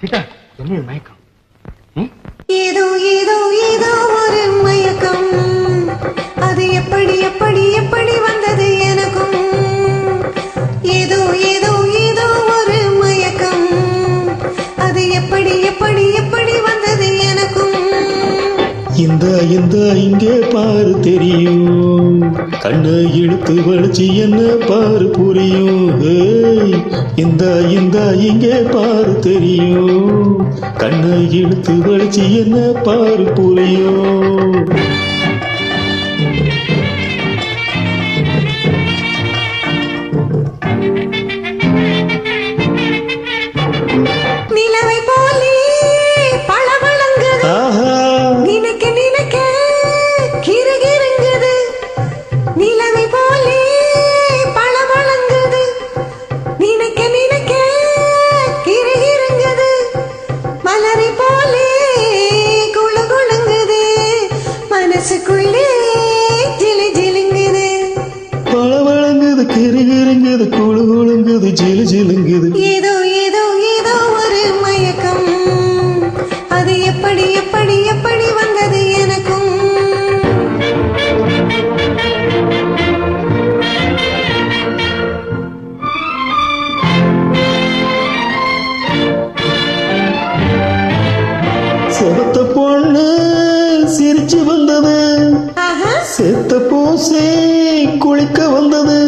சீதா என்ன மயக்கம் ம்? ஏதோ ஏதோ ஏதோ ஒரு மயக்கம் அது எப்படி எப்படி இந்த இந்த இங்கே பாரு தெரியும். கண்ணை இழுத்து வலிச்சு என்ன பாரு புரியும். இந்த இந்த இங்கே பாரு தெரியும். கண்ணை இழுத்து வலிச்சு என்ன பாரு புரியும். ஜிலு ஜிலுங்குது ஏதோ ஏதோ ஏதோ ஒரு மயக்கம். அது எப்படி எப்படி எப்படி வந்தது எனக்கும்? செவத்த பொண்ணு சிரிச்சு வந்தது. செத்த பூசே குளிக்க வந்தது.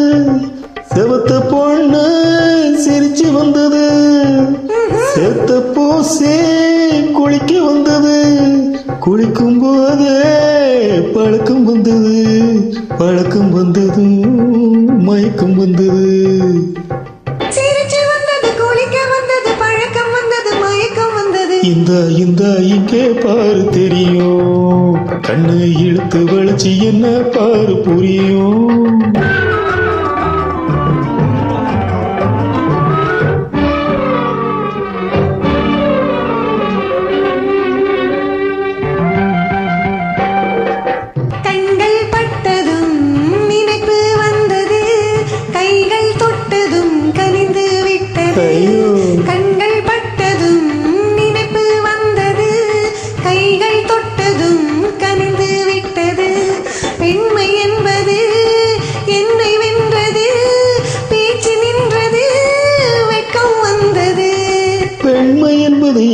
செவத்த பொண்ணு சிரிச்சு வந்தது. செத்த பூசே குளிக்க வந்தது. குளிக்கும் போதே பழக்கம் வந்தது. பழக்கம் வந்தது மயக்கம் வந்தது. சிரிச்சு வந்தது குளிக்க வந்தது பழக்கம் வந்தது மயக்கம் வந்தது. இந்த இந்த இங்கே பாரு தெரியும். கண்ணு இழுத்து வலிச்சு என்ன பாரு புரியும்.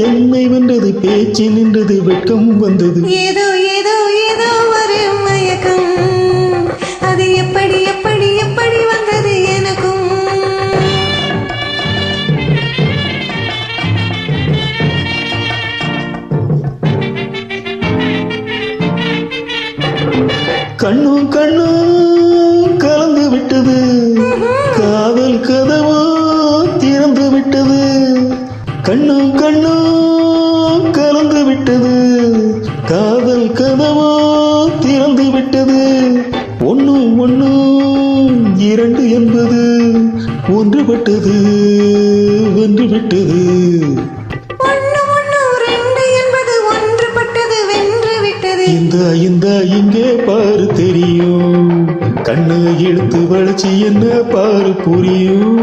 என்னை வென்றது பேச்சு நின்றது வெட்கம் வந்தது. ஏதோ ஏதோ ஏதோ ஒரு மயக்கம். அது எப்படி எப்படி எப்படி வந்தது எனக்கும்? கண்ணும் கண்ணும் கண்ணும் கண்ணும் கலந்து விட்டது. காதல் கதவோ திறந்து விட்டது. ஒன்னும் ஒன்னும் இரண்டு என்பது ஒன்றுபட்டது வென்று விட்டது ஒண்ணு ஒண்ணு ரெண்டு என்பது ஒன்றுபட்டது வென்று விட்டது இந்த இந்த இங்கே பாரு தெரியும். கண்ணு இழுத்து வளைச்சு என்ன பாரு புரியும்.